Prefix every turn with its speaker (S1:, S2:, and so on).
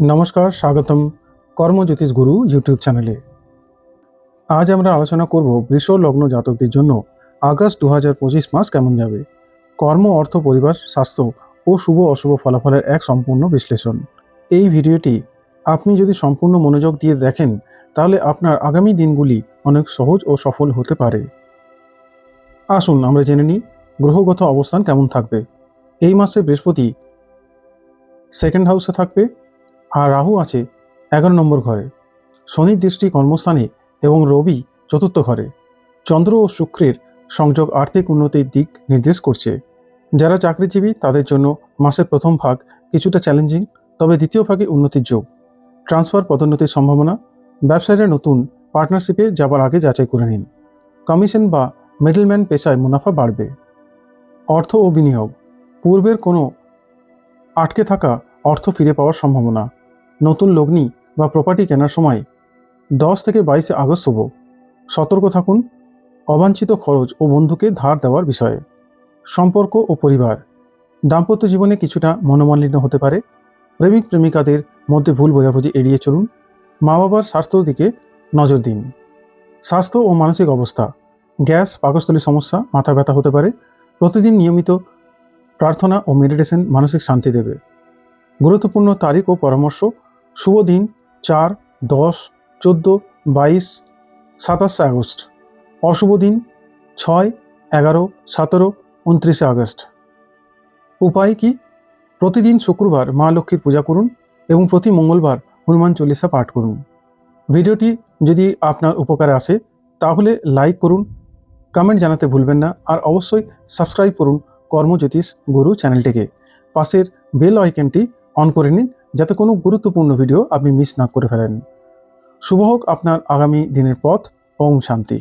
S1: নমস্কার, স্বাগতম কর্মজ্যোতিষ গুরু ইউটিউব চ্যানেলে। আজ আমরা আলোচনা করব বৃষ লগ্ন জাতকদের জন্য আগস্ট দু হাজার পঁচিশ মাস কেমন যাবে? কর্ম, অর্থ, পরিবার, স্বাস্থ্য ও শুভ অশুভ ফলাফলের এক সম্পূর্ণ বিশ্লেষণ। এই ভিডিওটি আপনি যদি সম্পূর্ণ মনোযোগ দিয়ে দেখেন, তাহলে আপনার আগামী দিনগুলি অনেক সহজ ও সফল হতে পারে। আসুন, আমরা জেনে নিই গ্রহগত অবস্থান কেমন থাকবে। এই মাসে বৃহস্পতি সেকেন্ড হাউসে থাকবে আর রাহু আছে এগারো নম্বর ঘরে। শনির দৃষ্টি কর্মস্থানে এবং রবি চতুর্থ ঘরে। চন্দ্র ও শুক্রের সংযোগ আর্থিক উন্নতির দিক নির্দেশ করছে। যারা চাকরিজীবী, তাদের জন্য মাসের প্রথম ভাগ কিছুটা চ্যালেঞ্জিং তবে দ্বিতীয় ভাগে উন্নতির যোগ। ট্রান্সফার পদোন্নতির সম্ভাবনা। ব্যবসায়ীরা নতুন পার্টনারশিপে যাবার আগে যাচাই করে নিন। কমিশন বা মিডলম্যান পেশায় মুনাফা বাড়বে। অর্থ ও বিনিয়োগ। পূর্বের কোনো আটকে থাকা অর্থ ফিরে পাওয়ার সম্ভাবনা। নতুন লগ্নি বা প্রপার্টি কেনার সময় দশ থেকে বাইশে আগস্ট শুভ। সতর্ক থাকুন। অবাঞ্ছিত খরচ ও বন্ধুকে ধার দেওয়ার বিষয়ে। সম্পর্ক ও পরিবার। দাম্পত্য জীবনে কিছুটা মনোমালিন্য হতে পারে। প্রেমিক প্রেমিকাদের মধ্যে ভুল বোঝাবুঝি এড়িয়ে চলুন। মা বাবার স্বাস্থ্যর দিকে নজর দিন। স্বাস্থ্য ও মানসিক অবস্থা। গ্যাস পাকস্থলীর সমস্যা, মাথা ব্যথা হতে পারে। প্রতিদিন নিয়মিত প্রার্থনা ও মেডিটেশন মানসিক শান্তি দেবে। গুরুত্বপূর্ণ তারিখ ও পরামর্শ। শুভ দিন, চার, দশ, চোদ্দ, বাইশ, সাতাশে আগস্ট। অশুভ দিন, ছয়, এগারো, সতেরো, উনত্রিশে আগস্ট। উপায় কি? প্রতিদিন শুক্রবার মা লক্ষ্মীর পূজা করুন এবং প্রতি মঙ্গলবার হনুমান চল্লিশা পাঠ করুন। ভিডিওটি যদি আপনার উপকারে আসে, তাহলে লাইক করুন, কমেন্ট জানাতে ভুলবেন না, আর অবশ্যই সাবস্ক্রাইব করুন কর্মজ্যোতিষ গুরু চ্যানেলটিকে। পাশের বেল আইকনটি অন করে নিন যাতে কোনো গুরুত্বপূর্ণ ভিডিও আপনি মিস না করে ফেলেন। শুভ হোক আপনার আগামী দিনের পথ। ওম শান্তি।